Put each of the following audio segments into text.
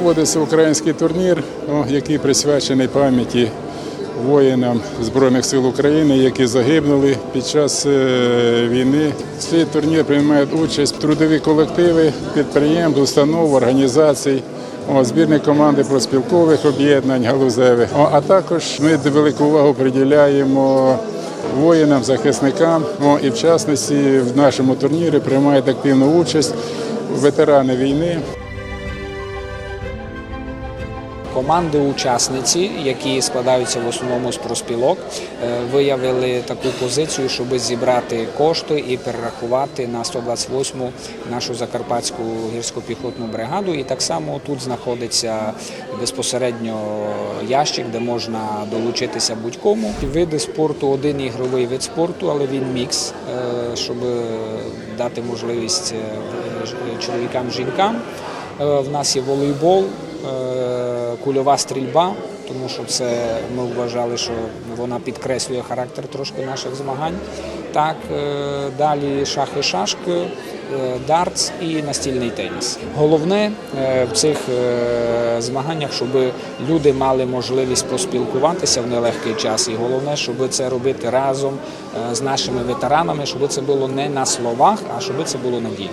проводиться український турнір, який присвячений пам'яті воїнам Збройних сил України, які загинули під час е, війни. Цей турнір приймають участь трудові колективи, підприємств, установ, організацій. Збірні команди проспілкових об'єднань галузевих. А також ми велику увагу приділяємо воїнам, захисникам. І в частності в нашому турнірі приймають активну участь ветерани війни. Команди-учасниці, які складаються в основному з проспілок, е, виявили таку позицію, щоб зібрати кошти і перерахувати на 128-му нашу закарпатську гірсько-піхотну бригаду. І так само тут знаходиться безпосередньо ящик, де можна долучитися будь-кому. Види спорту один ігровий вид спорту, але він мікс, е, щоб дати можливість е, ж- чоловікам, жінкам. Е, В нас є волейбол, кульова стрільба, тому що це ми вважали, що вона підкреслює характер трошки наших змагань. Так, е, далі шахи шашки, е, дартс і настільний теніс. Головне е, в цих змаганнях, щоб люди мали можливість поспілкуватися в нелегкий час. І головне, щоб це робити разом з нашими ветеранами, щоб це було не на словах, а щоб це було на ділі.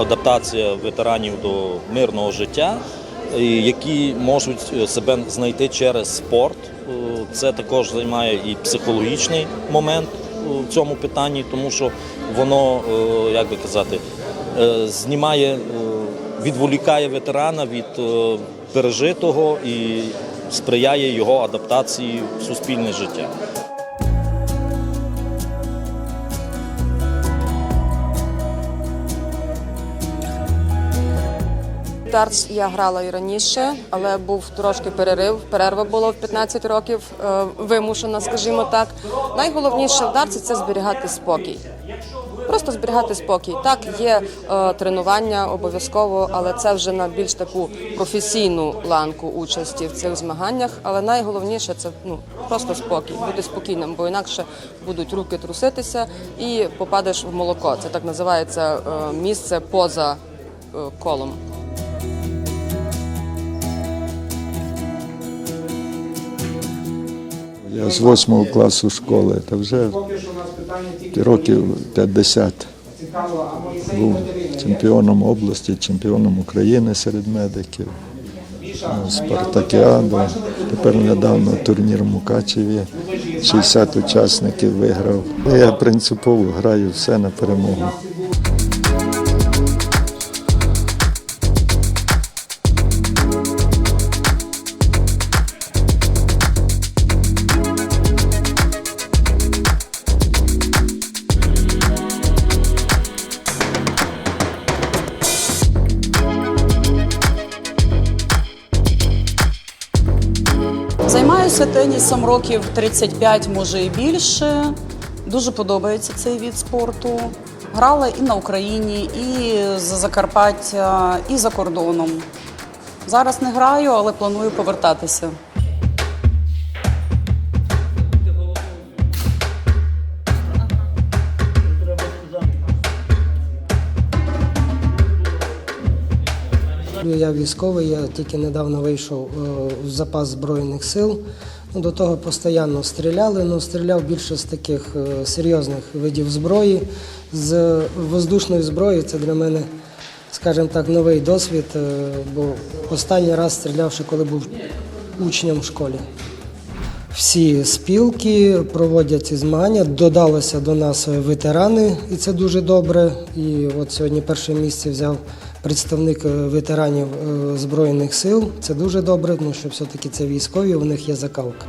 Адаптація ветеранів до мирного життя, які можуть е, себе знайти через спорт. Е, Це також займає і психологічний момент в цьому питанні, тому що воно, е, як би казати, знімає, відволікає ветерана від пережитого і сприяє його адаптації в суспільне життя. Дартс я грала і раніше, але був трошки перерив. Перерва була в 15 років, е, вимушена, скажімо так. Найголовніше в дартсі це зберігати спокій. Просто зберігати спокій. Так, є е, тренування обов'язково, але це вже на більш таку професійну ланку участі в цих змаганнях. Але найголовніше це ну просто спокій, бути спокійним, бо інакше будуть руки труситися і попадеш в молоко. Це так називається е, місце поза е, колом. Я з восьмого класу школи, та вже років 50 був чемпіоном області, чемпіоном України серед медиків, ну, спартакіаду. Тепер недавно турнір в Мукачеві, 60 учасників виграв. Я принципово граю все на перемогу. Займаюся тенісом років 35, може і більше. Дуже подобається цей від спорту. Грала і на Україні, і за Закарпаття, і за кордоном. Зараз не граю, але планую повертатися. Я військовий, я тільки недавно вийшов е, в запас Збройних сил. Ну, До того постійно стріляли, але стріляв більше з таких е, серйозних видів зброї. З воздушної зброї це для мене, скажімо так, новий досвід, е, бо останній раз стріляв ще коли був учнем в школі. Всі спілки проводять змагання. Додалося до нас ветерани, і це дуже добре. І от сьогодні перше місце взяв представник е, ветеранів е, Збройних сил. Це дуже добре, тому що все-таки це військові, у них є закалка.